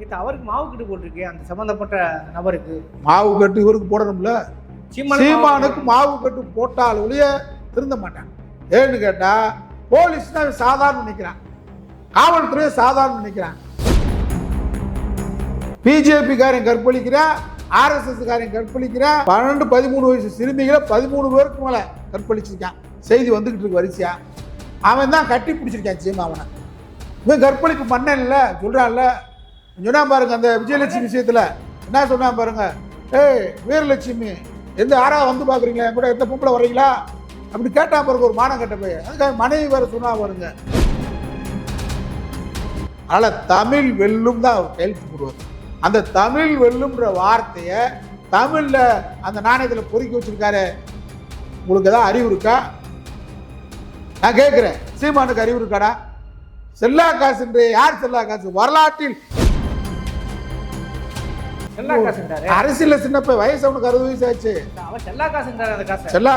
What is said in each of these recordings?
நேத்து அவருக்கு மாவு கட்டு போட்டிருக்கு அந்த சம்பந்தப்பட்ட நபருக்கு. மாவு கட்டு இவருக்கு போடணும்ல? சீமானுக்கு மாவு கட்டு போட்டால் ஒழிய திருந்த மாட்டான். ஏன்னு கேட்டா போலீஸ் தான் சாதாரண நினைக்கிறான். காவல்துறை சாதாரண நினைக்கிறான். பிஜேபி காரன் கற்பழிக்கிறான் ஆர்எஸ்எஸ் காரன் கற்பழிக்கிறான் பன்னெண்டு பதிமூணு வயசு சிறுமிகளை பதிமூணு பேருக்கு மேல கற்பழிச்சிருக்கான். செய்தி வந்துகிட்டு இருக்கு வரிசையா. அவன் தான் கட்டி பிடிச்சிருக்கான் சீமா அவனை இவன் கற்பழிப்பு இல்ல சொல்றான்ல சொன்னா பாருங்க அந்த விஜயலட்சுமி விஷயத்துல. என்ன சொன்னா பாருங்க ஏய் வீரலட்சுமி எந்த யாரா வந்து பாக்குறீங்களா? என் கூட எந்த பொம்பளை வர்றீங்களா? அப்படி கேட்டா பாருங்க ஒரு மானம் கட்ட போய் அதுக்காக மனைவி வேற சொன்னா பாருங்க. அதனால தமிழ் வெல்லும் தான் அவர் கையெழுத்து போடுவார். அந்த தமிழ் வெல்லும்ன்ற வார்த்தையை தமிழ்ல அந்த நாணயத்தில் பொறுக்கி வச்சிருக்காரு. உங்களுக்கு ஏதாவது அறிவு இருக்கா? நான் கேட்குறேன் சீமானுக்கு அறிவு இருக்காடா? செல்லா காசுன்ற யார் செல்லா காசு? வரலாற்றில் செல்லா காசுன்றாரு அரசியல்ல சின்ன பையன் வயசு அவனுக்கு அறுபது வயசு ஆச்சு. செல்லா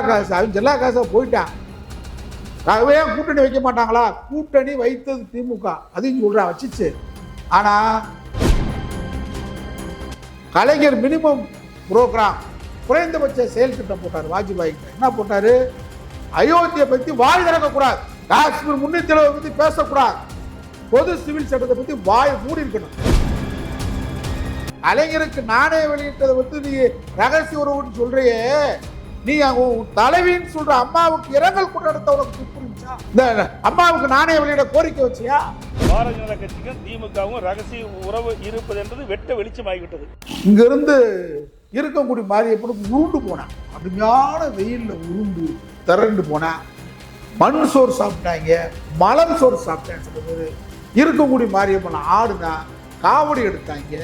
காசை. அவன் செல்லா காசா போயிட்டான். ஏன் கூட்டணி வைக்க மாட்டாங்களா? கூட்டணி வைத்தது திமுக. அதையும் சொல்றான் வச்சுச்சு. ஆனா கலைஞர் மினிமம் புரோகிராம் குறைந்தபட்ச செயல் திட்டம் போட்டார் வாஜ்பாய் என்ன போட்டாரு? அயோத்தியை பத்தி வாய் திறக்கக்கூடாது. காஷ்மீர் முன்னேற்றத்தை பத்தி பேசக்கூடாது. பொது சிவில் சட்டத்தை பத்தி வாய் மூடி இருக்கணும் கலைஞருக்கு நானே வெளியிட்டதை வந்து நீ ரகசிய உறவுன்னு சொல்றியே. நீ தலைவின்னு சொல்ற அம்மாவுக்கு இரங்கல் கொண்டாடத்த உனக்கு புரிஞ்சா? இந்த அம்மாவுக்கு நானே வெளியிட கோரிக்கை வச்சியா? பாரதிய ஜனதா கட்சிக்கும் திமுகவும் ரகசிய உறவு இருப்பது என்பது வெட்ட வெளிச்சமாகிவிட்டது இங்க இருந்து இருக்கக்கூடிய மாரியப்பனுக்கு உருண்டு போனான் கடுமையான வெயில்ல உருண்டு திரண்டு போனான் மண் சோறு சாப்பிட்டாங்க மலம் சோறு சாப்பிட்டாங்க சில பேர் இருக்கக்கூடிய மாரியப்பன் ஆடுனா காவடி எடுத்தாங்க.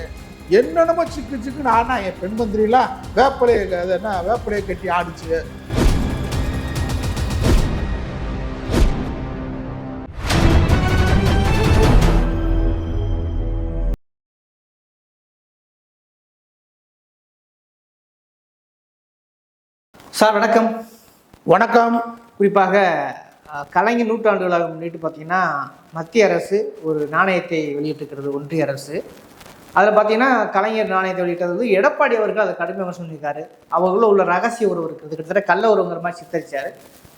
என்னென்னமோ சிக்கு சிக்குன்னு ஆனா என் பெண் மந்திரிலாம் வேப்பலையை அது என்ன வேப்பலையை கட்டி ஆடிச்சு. சார் வணக்கம். வணக்கம். குறிப்பாக கலைஞர் நூற்றாண்டு விழாவை முன்னிட்டு பார்த்தீங்கன்னா மத்திய அரசு ஒரு நாணயத்தை வெளியிட்டிருக்கிறது ஒன்றிய அரசு. அதில் பார்த்தீங்கன்னா கலைஞர் நாணயத்தை வெளியிட்டது வந்து எடப்பாடி அவர்கள் அதை கடுமையாக சொல்லியிருக்காரு அவர்களும் உள்ள ரகசிய உறவு இருக்கிறது கிட்டத்தட்ட கள்ள உறவுங்கிற மாதிரி சித்தரிச்சார்.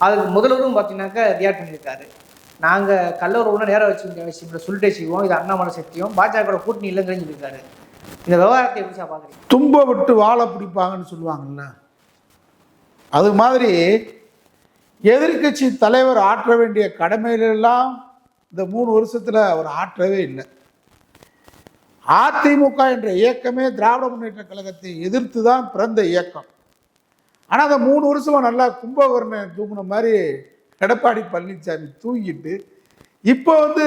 அதுக்கு முதல்வரும் பார்த்தீங்கன்னாக்கா ரியாக்ட் பண்ணியிருக்காரு. நாங்கள் கள்ள உறவுனா நேரம் வச்சு விஷயங்களை சொல்லிட்டே செய்வோம். இது அண்ணாமலை சக்தியும் பாஜக கூட்டணி இல்லைங்கிறன்னு சொல்லியிருக்காரு இந்த விவகாரத்தை எப்படி சார் பார்க்குறீங்க தும்ப விட்டு வாழை பிடிப்பாங்கன்னு சொல்லுவாங்கல்ல. அது மாதிரி எதிர்க்கட்சி தலைவர் ஆற்ற வேண்டிய கடமையிலெல்லாம் இந்த மூணு வருஷத்தில் அவர் ஆற்றவே இல்லை. அதிமுக என்ற இயக்கமே திராவிட முன்னேற்ற கழகத்தை எதிர்த்து தான் பிறந்த இயக்கம். ஆனால் அந்த மூணு வருஷமா நல்லா கும்பகர்ணன் தூங்குன மாதிரி எடப்பாடி பழனிசாமி தூங்கிட்டு இப்போ வந்து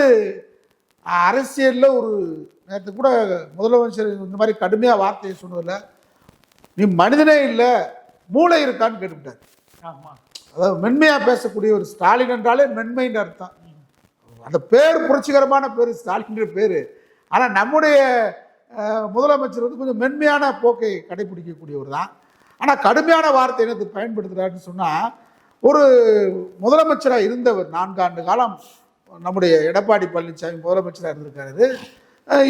அரசியலில் ஒரு நேற்று கூட முதலமைச்சர் இந்த மாதிரி கடுமையாக வார்த்தையை சொன்னதில்ல நீ மனிதனே இல்லை மூளை இருக்கான்னு கேட்டுவிட்டார் ஆமாம் அதாவது மென்மையாக பேசக்கூடிய ஒரு ஸ்டாலின் என்றாலே மென்மைன்னு அர்த்தம். அந்த பேர் புரட்சிகரமான பேர் ஸ்டாலின்ற பேர். ஆனால் நம்முடைய முதலமைச்சர் வந்து கொஞ்சம் மென்மையான போக்கை கடைபிடிக்கக்கூடியவர் தான் ஆனால் கடுமையான வார்த்தை என்னது பயன்படுத்துகிறாருன்னு சொன்னால் ஒரு முதலமைச்சராக இருந்தவர் நான்காண்டு காலம் நம்முடைய எடப்பாடி பழனிசாமி முதலமைச்சராக இருந்திருக்காரு.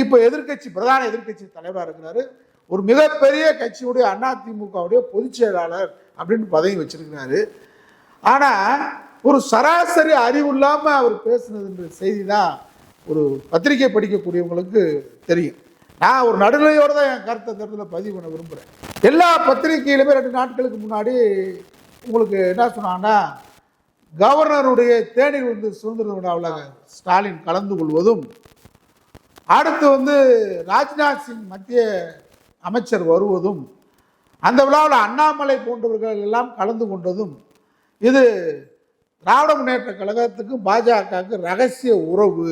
இப்போ எதிர்க்கட்சி பிரதான எதிர்க்கட்சி தலைவராக இருக்கிறாரு. ஒரு மிகப்பெரிய கட்சியுடைய அதிமுகவுடைய பொதுச் செயலாளர் அப்படின்னு பதவி வச்சிருக்கிறாரு. ஆனால் ஒரு சராசரி அறிவு இல்லாமல் அவர் பேசுனதுன்ற செய்தி தான் ஒரு பத்திரிகை படிக்கக்கூடியவங்களுக்கு தெரியும். நான் ஒரு நடுநிலையோடு தான் என் கருத்தை கருத்தில் பதிவு பண்ண விரும்புகிறேன் எல்லா பத்திரிகையிலுமே ரெண்டு நாட்களுக்கு முன்னாடி உங்களுக்கு என்ன சொன்னாங்கன்னா கவர்னருடைய தேநீர் வந்து சுதந்திர விழாவில் ஸ்டாலின் கலந்து கொள்வதும் அடுத்து வந்து ராஜ்நாத் சிங் மத்திய அமைச்சர் வருவதும் அந்த விழாவில் அண்ணாமலை போன்றவர்கள் எல்லாம் கலந்து கொண்டதும் இது திராவிட முன்னேற்ற கழகத்துக்கும் பாஜகவுக்கு ரகசிய உறவு.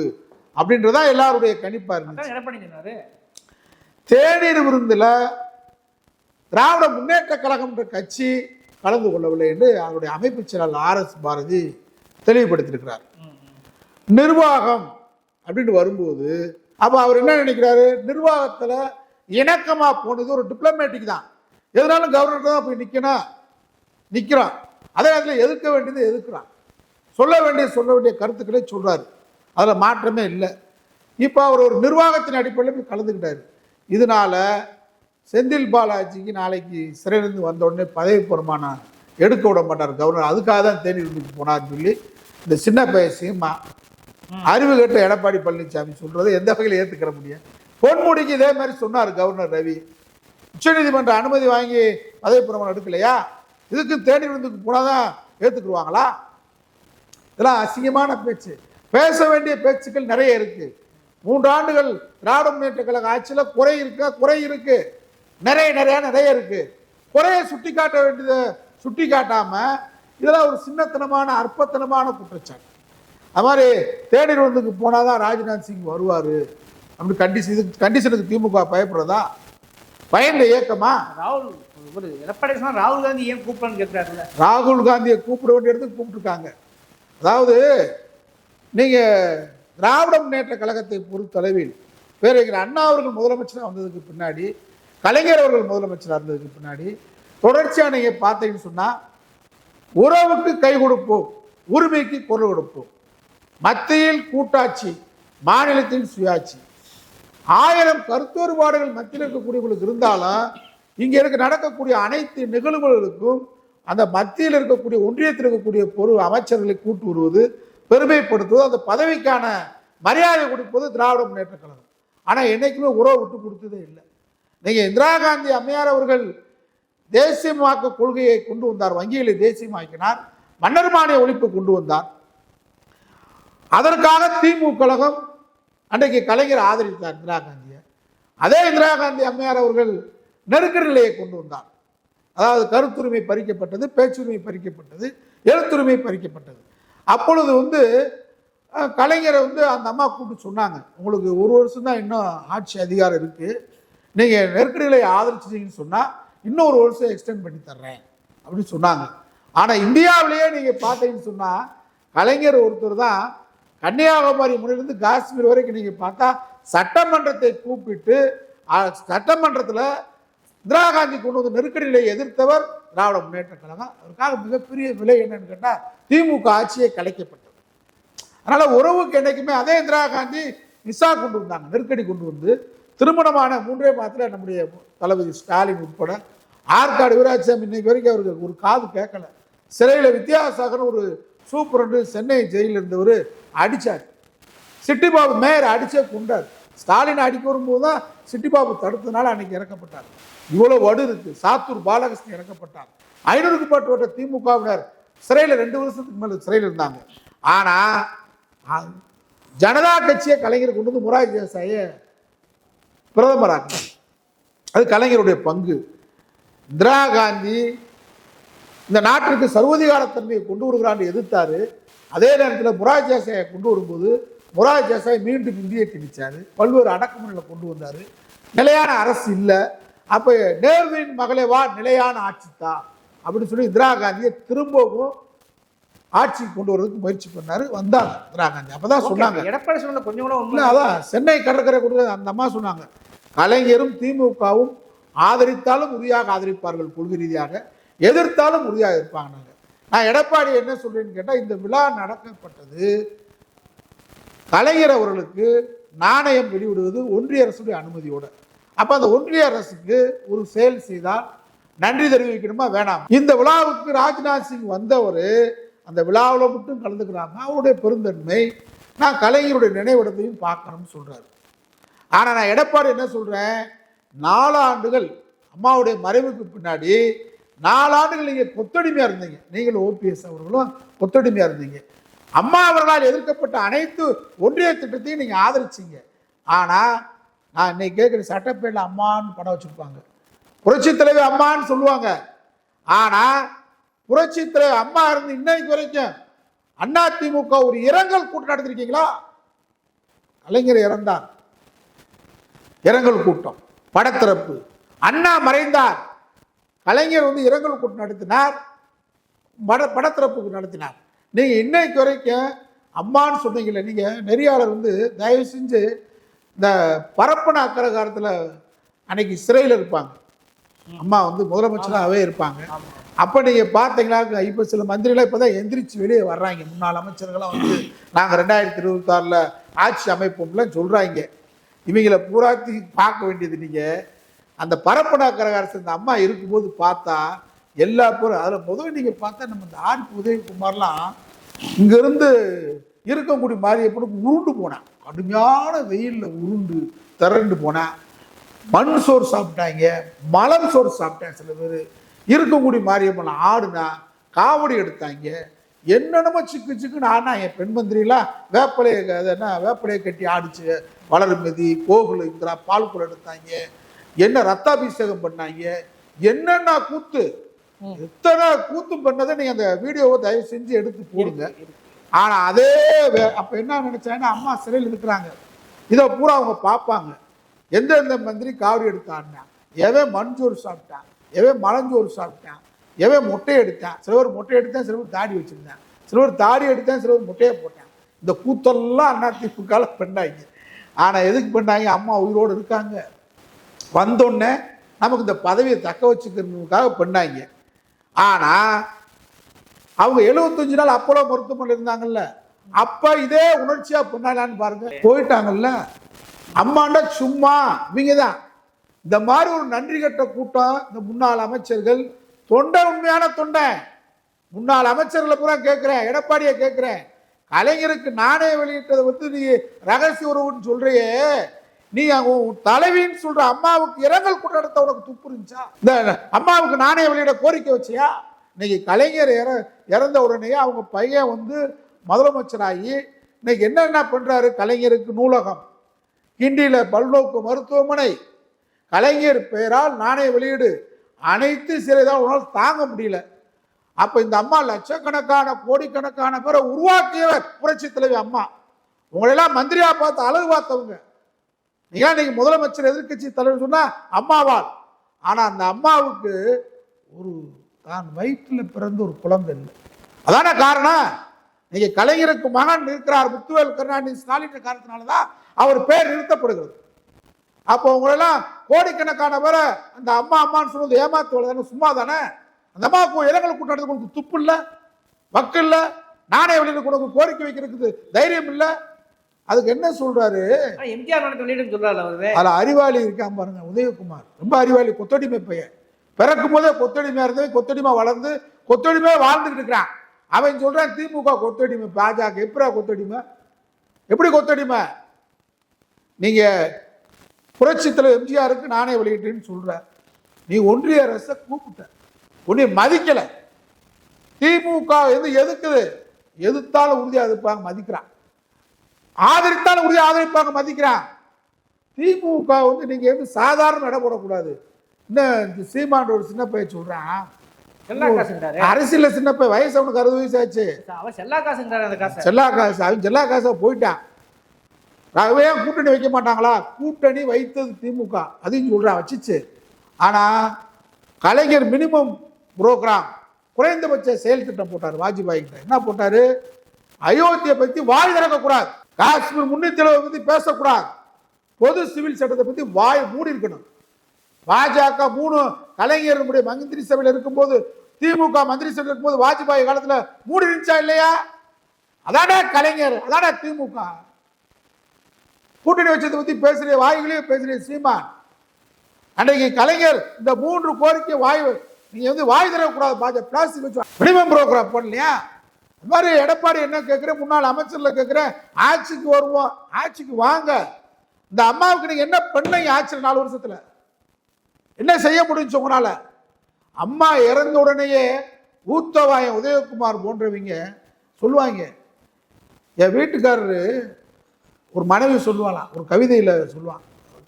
அப்படின்றதா எல்லாருடைய கணிப்பா இருந்துச்சு. தேநீர் விருந்தில் திராவிட முன்னேற்ற கழகம்ன்ற கட்சி கலந்து கொள்ளவில்லை என்று அவருடைய அமைப்பு செயலாளர் ஆர் எஸ் பாரதி தெளிவுபடுத்தியிருக்கிறார். நிர்வாகம் அப்படின்னு வரும்போது அப்போ அவர் என்ன நினைக்கிறாரு? நிர்வாகத்தில் இணக்கமாக போனது ஒரு டிப்ளமேட்டிக் தான். எதனாலும் கவர்னர் தான் போய் நிற்கணும் நிற்கிறான் அதே நேரத்தில் எதிர்க்க வேண்டியது எதிர்க்கிறான். சொல்ல வேண்டிய சொல்ல வேண்டிய கருத்துக்களை சொல்றாரு. அதில் மாற்றமே இல்லை. இப்போ அவர் ஒரு நிர்வாகத்தின் அடிப்படையில் போய் கலந்துக்கிட்டாரு. இதனால செந்தில் பாலாஜிக்கு நாளைக்கு சிறையிலிருந்து வந்த உடனே பதவி பிரமாணம் எடுக்க விட மாட்டார் கவர்னர். அதுக்காக தான் தேனி இருந்துட்டு போனார்னு சொல்லி இந்த சின்ன பையசையும் அறிவு கட்ட எடப்பாடி பழனிசாமி சொல்றதை எந்த வகையில் ஏற்றுக்கிற முடியும்? பொன்முடிக்கு இதே மாதிரி சொன்னார் கவர்னர் ரவி. உச்சநீதிமன்ற அனுமதி வாங்கி பதவி பிரமாணம் எடுக்கலையா? இதுக்கு தேனி விருந்துக்கு போனாதான் ஏற்றுக்குருவாங்களா இதெல்லாம் அசிங்கமான பேச்சு. பேச வேண்டிய பேச்சுக்கள் நிறைய இருக்கு. மூன்று ஆண்டுகள் திராவிட முன்னேற்ற கழக ஆட்சியில் குறை இருக்கா? குறை இருக்கு. நிறைய நிறைய நிறைய இருக்கு. குறைய சுட்டி காட்ட வேண்டியதை சுட்டி காட்டாம இதெல்லாம் ஒரு சின்னத்தனமான அற்பத்தனமான குற்றச்சாட்டு. அது மாதிரி தேநீர் விருந்துக்கு போனாதான் ராஜ்நாத் சிங் வருவார். அப்படி கண்டிஷன் இதுக்கு கண்டிஷனுக்கு திமுக பயப்படுறதா? பயந்த இயக்கமா? ராகுல் எடப்பாடி ராகுல் காந்தி ஏன் கூப்பிடன்னு கேட்கிறாருல்ல ராகுல் காந்தியை கூப்பிட வேண்டிய இடத்துக்கு கூப்பிட்டுருக்காங்க. அதாவது நீங்கள் திராவிட முன்னேற்ற கழகத்தை பொறுத்தளவில் பேரறிஞர் அண்ணா அவர்கள் முதலமைச்சராக வந்ததுக்கு பின்னாடி கலைஞர் அவர்கள் முதலமைச்சராக இருந்ததுக்கு பின்னாடி தொடர்ச்சியாக நீங்கள் பார்த்தீங்கன்னு சொன்னால் உறவுக்கு கை கொடுப்போம் உரிமைக்கு குரல் கொடுப்போம். மத்தியில் கூட்டாட்சி மாநிலத்தின் சுயாட்சி. ஆயிரம் கருத்தொருபாடுகள் மத்தியில் இருக்கக்கூடியவர்களுக்கு இருந்தாலும் இங்கே இருக்க நடக்கக்கூடிய அனைத்து நிகழ்வுகளுக்கும் அந்த மத்தியில் இருக்கக்கூடிய ஒன்றியத்தில் இருக்கக்கூடிய பொறு அமைச்சர்களை கூட்டு வருவது பெருமைப்படுத்துவது அந்த பதவிக்கான மரியாதை கொடுப்பது திராவிட முன்னேற்ற கழகம். ஆனால் என்றைக்குமே உறவு விட்டு கொடுத்ததே இல்லை. நீங்கள் இந்திரா காந்தி அம்மையார் அவர்கள் தேசியமாக்க கொள்கையை கொண்டு வந்தார் வங்கிகளை தேசியமாக்கினார் மன்னர் மானிய ஒழிப்பு கொண்டு வந்தார். அதற்காக திமுக கழகம் அன்றைக்கு கலைஞர் ஆதரித்தார் இந்திரா காந்தியை. அதே இந்திரா காந்தி அம்மையார் அவர்கள் நெருக்கடி நிலையை கொண்டு வந்தார். அதாவது கருத்துரிமை பறிக்கப்பட்டது பேச்சுரிமை பறிக்கப்பட்டது எழுத்துரிமை பறிக்கப்பட்டது. அப்பொழுது வந்து கலைஞரை வந்து அந்த அம்மா கூப்பிட்டு சொன்னாங்க. உங்களுக்கு ஒரு வருஷம் தான் இன்னும் ஆட்சி அதிகாரம் இருக்குது நீங்கள் நெருக்கடிகளை ஆதரிச்சிட்டீங்கன்னு சொன்னால் இன்னும் ஒரு வருஷம் எக்ஸ்டெண்ட் பண்ணி தர்றேன். அப்படின்னு சொன்னாங்க. ஆனால் இந்தியாவிலேயே நீங்கள் பார்த்தீங்கன்னு சொன்னால் கலைஞர் ஒருத்தர் தான் கன்னியாகுமரி முறையிலிருந்து காஷ்மீர் வரைக்கும் நீங்கள் பார்த்தா சட்டமன்றத்தை கூப்பிட்டு சட்டமன்றத்தில் இந்திரா காந்தி கொண்டு வந்து நெருக்கடிகளை எதிர்த்தவர் திராவிட முன்னேற்ற கழகம். அதற்காக மிகப்பெரிய விலை என்னன்னு கேட்டால் திமுக ஆட்சியை கலைக்கப்பட்டது. அதனால் உறவுக்கு என்னைக்குமே அதே இந்திரா காந்தி நிசா கொண்டு வந்தாங்க நெருக்கடி கொண்டு வந்து. திருமணமான மூன்றே மாதத்தில் நம்முடைய தளபதி ஸ்டாலின் உட்பட ஆற்காடு வீராட்சியம் இன்னைக்கு வரைக்கும் அவருக்கு ஒரு காது கேட்கல. சிறையில் வித்யாசாகர் ஒரு சூப்பரண்டு சென்னை ஜெயிலில் இருந்தவர் அடித்தார் சிட்டிபாபு மேயர் அடித்தே கொண்டார் ஸ்டாலின் அடிக்க வரும்போது தான் சிட்டிபாபு தடுத்ததுனால அன்னைக்கு இறக்கப்பட்டார். இவ்வளோ வடு இருக்குது சாத்தூர் பாலகிருஷ்ணன் இறக்கப்பட்டார். ஐநூறுக்கு பாட்டு திமுகவினர் சிறையில் ரெண்டு வருஷத்துக்கு மேலே சிறையில் இருந்தாங்க. ஆனால் ஜனதா கட்சியை கலைஞர் கொண்டு வந்து முராஜ் தேசாயை பிரதமராக்கினார் அது கலைஞருடைய பங்கு. இந்திரா காந்தி இந்த நாட்டிற்கு சர்வதிகாரத்தன்மையை கொண்டு வருகிறான்னு எதிர்த்தாரு. அதே நேரத்தில் முராஜ் தேசாயை கொண்டு வரும்போது முராஜ் தேசாய் மீண்டும் இந்தியை திணிச்சார் பல்வேறு அடக்குமுறைகளை கொண்டு வந்தார். நிலையான அரசு இல்லை. அப்போ நேருவின் மகளே வா நிலையான ஆட்சி தான். அப்படின்னு சொல்லி இந்திரா காந்தியை திரும்பவும் ஆட்சிக்கு கொண்டு வரதுக்கு முயற்சி பண்ணாரு வந்தாங்க இந்திரா காந்தி. அப்பதான் சொன்னாங்க. எடப்பாடி சொன்ன கொஞ்சம் கூட இல்ல அதான் சென்னை கடற்கரை கொடுத்த அந்த அம்மா சொன்னாங்க. கலைஞரும் திமுகவும் ஆதரித்தாலும் உறுதியாக ஆதரிப்பார்கள் கொள்கை ரீதியாக எதிர்த்தாலும் உறுதியாக இருப்பாங்க நான் எடப்பாடி என்ன சொல்றேன்னு கேட்டால் இந்த விழா நடக்கப்பட்டது கலைஞர் அவர்களுக்கு நாணயம் வெளியிடுவது ஒன்றிய அரசுடைய அனுமதியோட. அப்போ அந்த ஒன்றிய அரசுக்கு ஒரு செயல் செய்தால் நன்றி தெரிவிக்கணுமா? வேணாம்? இந்த விழாவுக்கு ராஜ்நாத் சிங் வந்தவர் அந்த விழாவில் மட்டும் கலந்துக்கிறாங்க அவருடைய பெருந்தன்மை நான் கலைஞருடைய நினைவிடத்தையும் பார்க்கணும்னு சொல்கிறாரு ஆனால் நான் எடப்பாடி என்ன சொல்றேன்? நாலாண்டுகள் அம்மாவுடைய மறைவுக்கு பின்னாடி நாலாண்டுகள் நீங்கள் கொத்தடிமையாக இருந்தீங்க. நீங்கள் ஓபிஎஸ் அவர்களும் கொத்தடிமையாக இருந்தீங்க. அம்மா அவர்களால் எதிர்க்கப்பட்ட அனைத்து ஒன்றிய திட்டத்தையும் நீங்கள் ஆதரிச்சீங்க. ஆனால் நான் இன்னைக்கு கேட்குற சட்டப்பேரில் அம்மான்னு படம் வச்சுருப்பாங்க. புரட்சி தலைவர் அம்மான்னு சொல்லுவாங்க. ஆனால் புரட்சி தலைவர் அம்மா இருந்து இன்னைக்கு வரைக்கும் அண்ணா திமுக ஒரு இரங்கல் கூட்டம் நடத்திருக்கீங்களா? கலைஞர் இறந்தார். இரங்கல் கூட்டம் படத்திறப்பு. அண்ணா மறைந்தார். கலைஞர் வந்து இரங்கல் கூட்டம் நடத்தினார். பட படத்திறப்புக்கு நடத்தினார். நீங்கள் இன்னைக்கு வரைக்கும் அம்மான்னு சொன்னீங்களே நீங்கள் நெறியாளர் வந்து தயவு செஞ்சு இந்த பரப்பன அக்கரகாரத்தில் அன்னைக்கு சிறையில் இருப்பாங்க. அம்மா வந்து முதலமைச்சராகவே இருப்பாங்க. அப்போ நீங்கள் பார்த்தீங்களா இப்போ சில மந்திரிகள் இப்போ தான் எந்திரிச்சு வெளியே வர்றாங்க. முன்னாள் அமைச்சர்கள்லாம் வந்து நாங்கள் ரெண்டாயிரத்தி இருபத்தாறில் ஆட்சி அமைப்போம்லாம் சொல்கிறாங்க இவங்களை பூராத்தி பார்க்க வேண்டியது நீங்கள் அந்த பரப்பனாக்கர அரசு இந்த அம்மா இருக்கும்போது பார்த்தா எல்லா பேரும் அதில் முதல்ல நீங்கள் பார்த்தா நம்ம இந்த ஆர்பி உதயகுமார்லாம் இங்கேருந்து இருக்கக்கூடிய மாரியப்பனுக்கு உருண்டு போனான். கடுமையான வெயிலில் உருண்டு திரண்டு போனான். மண் சோறு சாப்பிட்டாங்க மலர் சோறு சாப்பிட்டாங்க சில பேர். இருக்கக்கூடிய மாரியம்மன் ஆடுனா காவடி எடுத்தாங்க. என்னென்னமோ சிக்கு சிக்குன்னு ஆனா என் பெண் மந்திரிலாம் வேப்பிலையை என்ன வேப்பிலையை கட்டி ஆடிச்சு. வளர்மதி கோகுல இந்திரா பால்குடம் எடுத்தாங்க. என்ன ரத்தாபிஷேகம் பண்ணாங்க? என்னென்ன கூத்து? எத்தனை கூத்து பண்ணதை நீங்க அந்த வீடியோவை தயவு செஞ்சு எடுத்து போடுங்க. ஆனா அதே அப்ப என்ன நினைச்சாங்கன்னா அம்மா சிறையில் இருக்கிறாங்க. இதை பூரா அவங்க பார்ப்பாங்க. எந்தெந்த மந்திரி காவடி எடுத்தான்னா எவன் மஞ்சோறு சாப்பிட்டான் எவன் மலஞ்சோறு சாப்பிட்டான் எவன் மொட்டை எடுத்தான் சிலவர் மொட்டை எடுத்தான் சிலவர் தாடி வச்சுருந்தேன் சிலவர் தாடி எடுத்தான் சிலவர் முட்டையை போட்டான். இந்த கூத்தெல்லாம் அண்ணா திமுக பண்ணாங்க. ஆனால் எதுக்கு பண்ணாங்க? அம்மா உயிரோடு இருக்காங்க. வந்தோடனே நமக்கு இந்த பதவியை தக்க வச்சுக்கிறதுக்காக பண்ணாங்க. ஆனால் அவங்க 75 நாள் அப்போலோ மருத்துவமனையில் இருந்தாங்கல்ல அப்போ இதே உணர்ச்சியாக பண்ணலான்னு பாருங்க. போயிட்டாங்கல்ல அம்மாண்டா சும்மா. இவங்க தான் இந்த மாதிரி ஒரு நன்றி கட்ட கூட்டம் இந்த முன்னாள் அமைச்சர்கள். தொண்டை உண்மையான தொண்டை. முன்னாள் அமைச்சர்களை பூரா கேட்குறேன். எடப்பாடியை கேட்குறேன். கலைஞருக்கு நானே வெளியிட்டதை வந்து நீ ரகசிய உறவுன்னு சொல்றியே. நீ உன் தலைவின்னு சொல்ற அம்மாவுக்கு இரங்கல் கூட்டம் உனக்கு துப்பு இருந்துச்சா? இந்த அம்மாவுக்கு நானே வெளியிட கோரிக்கை வச்சியா? இன்னைக்கு கலைஞர் இற இறந்த உடனே அவங்க பையன் வந்து முதலமைச்சராகி இன்னைக்கு என்னென்ன பண்றாரு கலைஞருக்கு நூலகம்? கிண்டியில் பல்நோக்கு மருத்துவமனை. கலைஞர் பெயரால் நாணய வெளியீடு. அனைத்து சிறைதான் உன்னால் தாங்க முடியல. அப்போ இந்த அம்மா லட்சக்கணக்கான கோடிக்கணக்கான பேரை உருவாக்கியவர் புரட்சி தலைவி அம்மா. உங்களெல்லாம் மந்திரியாக பார்த்து அழகு பார்த்தவங்க. நீங்க நீங்கள் முதலமைச்சர் எதிர்க்கட்சி தலைவர் சொன்னால் அம்மாவால். ஆனால் அந்த அம்மாவுக்கு ஒரு தான் வயிற்றில் பிறந்த ஒரு குழந்தை இல்லை. அதான காரணம்? நீங்கள் கலைஞருக்கு மகன் இருக்கிறார் முத்துவேல் கருணாநிதி ஸ்டாலின் காரணத்தினால தான் அவர் பேர் நிறுத்தப்படுகிறது. அப்போ உங்களெல்லாம் கோடிக்கணக்கான பேரை அந்த அம்மா அம்மான்னு சொல்றது ஏமாத்து தானே சும்மா தானே அந்த அம்மாவுக்கு இரங்கல் கூட்டம் உங்களுக்கு துப்பு இல்லை? வக்கு இல்லை? நானே வெளியில் கூட கோரிக்கை வைக்கிறதுக்கு தைரியம் இல்லை? அதுக்கு என்ன சொல்றாரு? எம்ஜிஆர் சொல்றாரு அவரு. அதுல அறிவாளி இருக்கான் பாருங்க உதயகுமார். ரொம்ப அறிவாளி கொத்தடிமை பையன். பிறக்கும் போதே கொத்தடிமையா இருந்தவன் கொத்தடிமை வளர்ந்து கொத்தடிமையா வாழ்ந்துட்டு இருக்கிறான். அவன் சொல்றான் திமுக கொத்தடிமை பாஜக எப்படா கொத்தடிமை? எப்படி கொத்தடிமை? நீங்க புரட்சி தலைவர் எம்ஜிஆருக்கு நானே வெளியிட்டேன்னு சொல்ற நீ ஒன்றிய அரசை கூப்பிட்ட. உன்னை மதிக்கல. திமுக எது எதுக்குது? எதிர்த்தாலும் உறுதியா எதிர்ப்பாங்க மதிக்கிறான். ஆதரித்தாலும் உறுதியா ஆதரிப்பாங்க மதிக்கிறான். திமுக வந்து நீங்க வந்து சாதாரண இடம் போடக்கூடாது. இன்னும் இந்த சீமான் ஒரு சின்ன பையன் காசுங்கிறாரு. அரசியல்ல சின்ன பையன் வயசு அவனுக்கு அறுபது வயசு ஆச்சு. செல்லா காசை. செல்லா காசு அவன் செல்லா காசை போயிட்டான். ஆகவே கூட்டணி வைக்க மாட்டாங்களா? கூட்டணி வைத்தது திமுக. அதையும் சொல்கிறா வச்சுச்சு. ஆனால் கலைஞர் மினிமம் புரோக்ராம் குறைந்தபட்ச செயல் திட்டம் போட்டார் வாஜ்பாய் கிட்ட. என்ன போட்டாரு? அயோத்தியை பற்றி வாய் திறக்கக்கூடாது. காஷ்மீர் முன்னேற்றத்தை பற்றி பேசக்கூடாது. பொது சிவில் சட்டத்தை பற்றி வாய் மூடி இருக்கணும். பாஜக மூணு கலைஞர் நம்முடைய மந்திரி சபையில் இருக்கும்போது திமுக மந்திரி சபையில் இருக்கும்போது வாஜ்பாய் காலத்தில் மூடி இருந்துச்சா இல்லையா? அதான கலைஞர் அதான திமுக. கூட்டணி வச்சதை பற்றி பேசுகிற வாய்களையும் பேசுகிற சீமான். அன்றைக்கு கலைஞர் இந்த மூன்று கோரிக்கை வாய் நீங்கள் வந்து வாய் தரக்கூடாது பாஜக பிளாஸ்டிக் வச்சு மினிமம் ப்ரோக்ராம் பண்ணலையா இந்த மாதிரி எடப்பாடி என்ன கேட்குறேன் முன்னாள் அமைச்சரில் கேட்குறேன் ஆட்சிக்கு வருவோம் ஆட்சிக்கு வாங்க. இந்த அம்மாவுக்கு நீங்கள் என்ன பண்ணீங்க ஆட்சியில் நாலு வருஷத்தில்? என்ன செய்ய முடிஞ்சு உங்களால்? அம்மா இறந்த உடனேயே ஊத்தவாயம் உதயகுமார் போன்றவங்க சொல்லுவாங்க என் வீட்டுக்காரரு ஒரு மனைவி சொல்லுவாளாம் ஒரு கவிதையில் சொல்லுவான்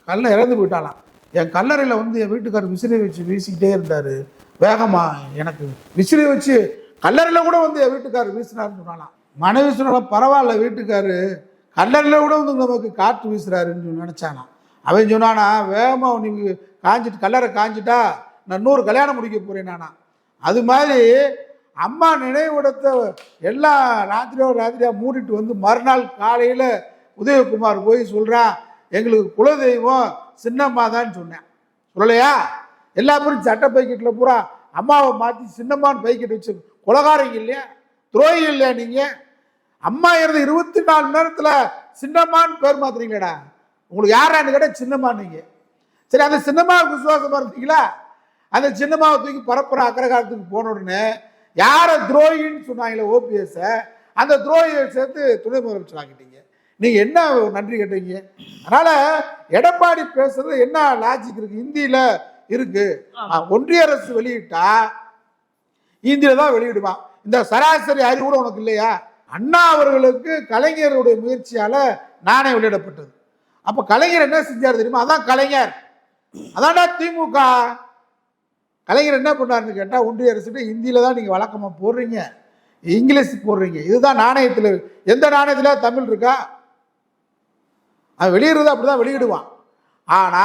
கல்ல இறந்து போயிட்டாலாம் என் கல்லறையில் வந்து என் வீட்டுக்காரர் விசிறி வச்சு வீசிக்கிட்டே இருந்தார். வேகமாக எனக்கு விசிறி வச்சு கல்லறையில் கூட வந்து என் வீட்டுக்காரர் வீசினாருன்னு சொன்னாலாம் மனைவி சொன்னாலும் பரவாயில்ல வீட்டுக்காரு. கல்லறையில் கூட வந்து நமக்கு காற்று வீசுறாருன்னு நினச்சானாம். அவன் சொன்னானா வேகமாக நீ காஞ்சிட்டு கல்லறை காஞ்சிட்டா நான் இன்னொரு கல்யாணம் முடிக்க போகிறேன் நானா. அது மாதிரி அம்மா நினைவிடத்தை எல்லா ராத்திரியோ ராத்திரியாக மூடிட்டு வந்து மறுநாள் காலையில் உதயகுமார் போய் சொல்கிறான் எங்களுக்கு குலதெய்வம் சின்னம்மா தான் சொன்னேன். சொல்லலையா? எல்லா பேரும் சட்டை பைக்கெட்டில் பூரா அம்மாவை மாற்றி சின்னம்மான்னு பைக்கெட் வச்சு குலகாரங்க இல்லையா? துரோகி இல்லையா நீங்கள் அம்மா இருந்து இருபத்தி நாலு நேரத்தில் சின்னம்மான்னு பேர் மாத்துறீங்களடா. உங்களுக்கு யாரான்னு கேட்டால் சின்னம்மா நீங்கள் சரி அந்த சின்னம்மாவுக்கு விசுவாசமாக இருந்தீங்களா? அந்த சின்னம்மாவை தூக்கி பரப்புற அக்கரகாலத்துக்கு போன உடனே யாரை துரோகின்னு சொன்னாங்களே ஓபிஎஸ்ஸை அந்த துரோகியை சேர்த்து துணை முதலமைச்சர் ஆக்கிட்டீங்க. நீங்க என்ன நன்றி கேட்டீங்க? அதனால எடப்பாடி பேசுறது என்ன லாஜிக் இருக்கு? இந்தியில இருக்கு. ஆமா. ஒன்றிய அரசு வெளியிட்டா இந்தியில தான் வெளியிடுவான் இந்த சராசரி அறிவு கூட உனக்கு இல்லையா? அண்ணா அவர்களுக்கு கலைஞருடைய முயற்சியால நானே வெளியிடப்பட்டது. அப்ப கலைஞர் என்ன செஞ்சார் தெரியுமா? அதான் கலைஞர். அதான்டா திமுக. கலைஞர் என்ன பண்ணாருன்னு கேட்டா ஒன்றிய அரசு ஹிந்தியில தான் நீங்க வழக்கமா போடுறீங்க. இங்கிலீஷ் போடுறீங்க. இதுதான் நாணயத்தில் எந்த நாணயத்துல? தமிழ் இருக்கா? அவன் வெளியிடுறது அப்படிதான் வெளியிடுவான். ஆனா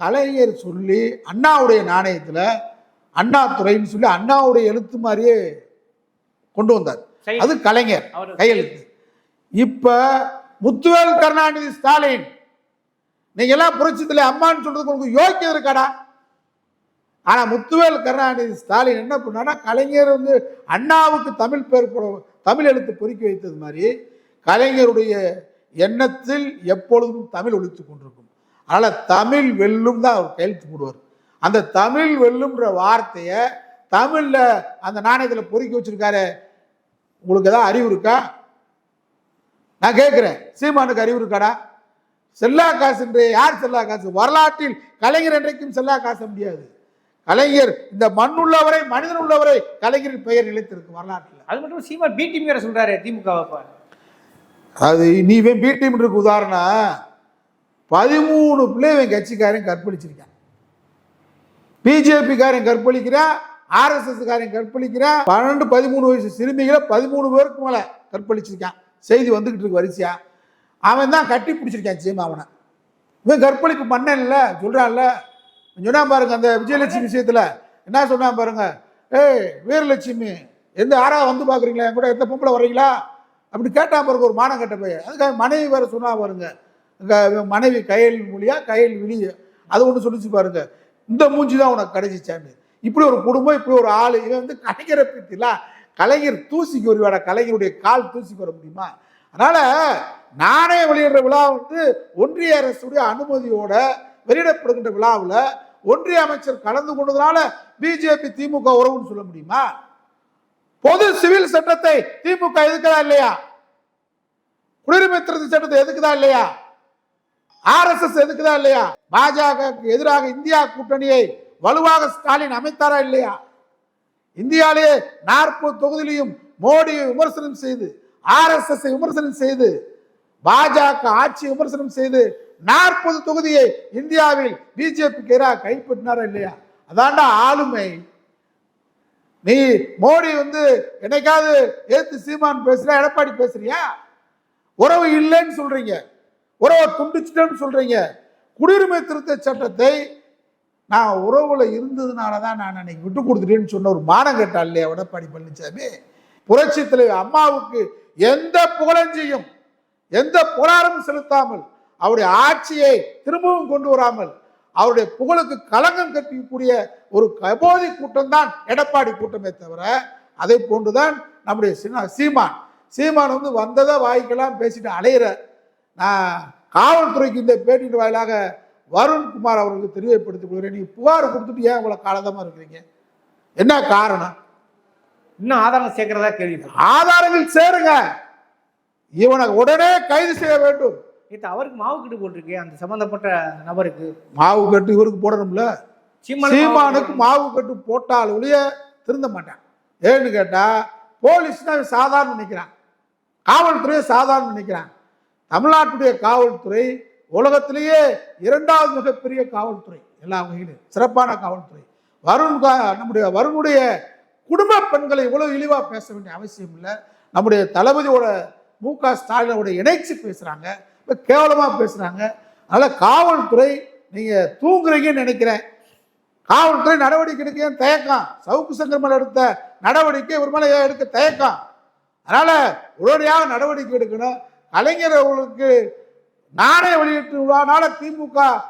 கலைஞர் சொல்லி அண்ணாவுடைய நாணயத்துல அண்ணா துறைன்னு சொல்லி அண்ணாவுடைய எழுத்து மாதிரியே கொண்டு வந்தார். அது கலைஞர் கையெழுத்து. இப்ப முத்துவேல் கருணாநிதி ஸ்டாலின் நீங்க எல்லாம் புரட்சித்துல அம்மான்னு சொல்றதுக்கு உங்களுக்கு யோக்கியம் இருக்காடா? ஆனா முத்துவேல் கருணாநிதி ஸ்டாலின் என்ன பண்ணான்னா கலைஞர் வந்து அண்ணாவுக்கு தமிழ் பேர் தமிழ் எழுத்து பொறுக்கி வைத்தது மாதிரி கலைஞருடைய எண்ணத்தில் எப்பொழுதும் தமிழ் ஒழித்து கொண்டிருக்கும். அதனால் தமிழ் வெல்லும் தான் அவர் கையெழுத்து போடுவார். அந்த தமிழ் வெல்லும்ன்ற வார்த்தையை தமிழில் அந்த நாணயத்தில் பொறுக்கி வச்சிருக்காரு உங்களுக்கு ஏதாவது அறிவு இருக்கா? நான் கேட்குறேன். சீமானுக்கு அறிவு இருக்காடா? செல்லா காசு என்று யார் செல்லா காசு? வரலாற்றில் கலைஞர் என்றைக்கும் செல்லா காச முடியாது. கலைஞர் இந்த மண் உள்ளவரை மனிதன் உள்ளவரை கலைஞரின் பெயர் நிலைத்திருக்கு வரலாற்றில். அது மட்டும் சீமான் பி வேற சொல்றாரு திமுக அது நீ இவன் பி டீம் இருக்கு உதாரணம். பதிமூணு பிள்ளை இவன் கட்சிக்காரன் கற்பழிச்சிருக்கான். பிஜேபிக்காரன் கற்பழிக்கிறான் ஆர்எஸ்எஸ் கற்பழிக்கிறான் பன்னெண்டு பதிமூணு வயசு சிறுமிகளை பதிமூணு பேருக்கு மேலே கற்பழிச்சிருக்கான். செய்தி வந்துகிட்டு இருக்கு வரிசையா. அவன் தான் கட்டி பிடிச்சிருக்கான் சீமா அவனை. இவன் கற்பழிப்பு மன்னன் இல்லை சொல்றான்ல சொன்னா பாருங்க அந்த விஜயலட்சுமி விஷயத்துல. என்ன சொன்னா பாருங்க? ஏய் வீரலட்சுமி எந்த யாரா வந்து பாக்குறீங்களா? என் கூட எந்த பொம்பளை வரீங்களா அப்படி கேட்டால் பிறகு ஒரு மானம் கட்ட போய் அதுக்காக மனைவி வேறு சொன்னால் பாருங்க. இங்க மனைவி கையல் மொழியாக கையல் விழி அது ஒன்று சொல்லிச்சு பாருங்க. இந்த மூஞ்சி தான் உனக்கு கிடைச்சிச்சான்னு. இப்படி ஒரு குடும்பம் இப்படி ஒரு ஆள் இவன் வந்து கலைஞரை பற்றிலாம் கலைஞர் தூசிக்கு வருவாடா கலைஞருடைய கால் தூசிக்கு வர முடியுமா? அதனால் நாணய வெளியிடுற விழா வந்து ஒன்றிய அரசுடைய அனுமதியோட வெளியிடப்படுகின்ற விழாவில் ஒன்றிய அமைச்சர் கலந்து கொண்டதுனால பிஜேபி திமுக உறவுன்னு சொல்ல முடியுமா? பொது சிவில் சட்டத்தை திமுக எதுக்குதா இல்லையா? குடியுரிமை திருத்த சட்டத்தை எதுக்குதா இல்லையா? ஆர்எஸ்எஸ் எதுக்குதா இல்லையா? பாஜகவுக்கு எதிராக இந்தியா கூட்டணியை வலுவாக ஸ்டாலின் அமைத்தாரா இல்லையா? இந்தியாவிலேயே நாற்பது தொகுதியிலையும் மோடியை விமர்சனம் செய்து ஆர்எஸ்எஸ் விமர்சனம் செய்து பாஜக ஆட்சி விமர்சனம் செய்து நாற்பது தொகுதியை இந்தியாவில் பிஜேபிக்கு எதிராக கைப்பற்றினாரா இல்லையா? அதாண்டா ஆளுமை. நீ மோடி வந்து என்னைக்காவது ஏத்து சீமான் பேசுற எடப்பாடி பேசுறியா? உறவு இல்லைன்னு சொல்றீங்க. உறவை துண்டிச்சிட்டேன்னு சொல்றீங்க. குடியுரிமை திருத்த சட்டத்தை நான் உறவுல இருந்ததுனால தான் நான் அன்னைக்கு விட்டு கொடுத்துட்டேன்னு சொன்ன ஒரு மானம் கேட்டா இல்லையா எடப்பாடி பழனிசாமி? புரட்சி தலைவர் அம்மாவுக்கு எந்த புகழஞ்சியும் எந்த புகழாரும் செலுத்தாமல் அவருடைய ஆட்சியை திரும்பவும் கொண்டு வராமல் அவருடைய புகழுக்கு களங்கம் கற்பிக்கக்கூடிய ஒரு கபோதி கூட்டம் தான் எடப்பாடி கூட்டமே தவிர அதை போன்றுதான் நம்முடைய சின்ன சீமான். சீமான் வந்து வந்ததை வாய்க்கெல்லாம் பேசிட்டு அலையிற நான் காவல்துறைக்கு இந்த பேட்டியின் வாயிலாக வருண்குமார் அவர்களுக்கு தெரியப்படுத்திக் கொள்கிறேன். நீங்க புகார் கொடுத்துட்டு ஏன் இவ்வளவு காலதமா இருக்கிறீங்க? என்ன காரணம்? இன்னும் ஆதாரம் சேர்க்கிறதா கேள்வி ஆதாரங்கள் சேருங்க. இவனை உடனே கைது செய்ய வேண்டும். நேற்று அவருக்கு மாவு கிட்டு போட்டிருக்கு அந்த சம்பந்தப்பட்ட நபருக்கு. மாவு கட்டு இவருக்கு போடணும்ல? சீமானுக்கு மாவு கட்டு போட்டால் ஒழிய திருந்த மாட்டான். ஏன்னு கேட்டா போலீஸ் தான் சாதாரண நினைக்கிறான். காவல்துறையை சாதாரண நினைக்கிறான். தமிழ்நாட்டுடைய காவல்துறை உலகத்திலேயே இரண்டாவது மிகப்பெரிய காவல்துறை எல்லா வகையிலும் சிறப்பான காவல்துறை. வருண் நம்முடைய வருணுடைய குடும்ப பெண்களை இவ்வளவு இழிவா பேச வேண்டிய அவசியம் இல்லை. நம்முடைய தளபதியோட மு க ஸ்டாலினோட இணைச்சு பேசுறாங்க. கேவலமாக பேசுகிறாங்க பேசுறாங்க. காவல்துறை நீங்கள் தூங்குறீங்கன்னு நினைக்கிறேன். காவல்துறை நடவடிக்கை எடுக்க ஏன் தயக்கம்? சவுக்கு சங்கர் மேல எடுத்த நடவடிக்கை ஒரு மேலே ஏன் எடுக்க தயக்கம்? அதனால் உடனடியாக நடவடிக்கை எடுக்கணும். கலைஞர் அவர்களுக்கு நாணய வெளியிட்டு விழானால திமுக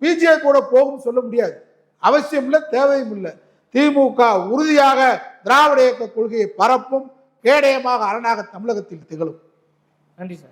பிஜே கூட போகும் சொல்ல முடியாது. அவசியம் இல்லை தேவையும் இல்லை. திமுக உறுதியாக திராவிட இயக்க கொள்கையை பரப்பும் கேடயமாக அரணாக தமிழகத்தில் திகழும். நன்றி சார்.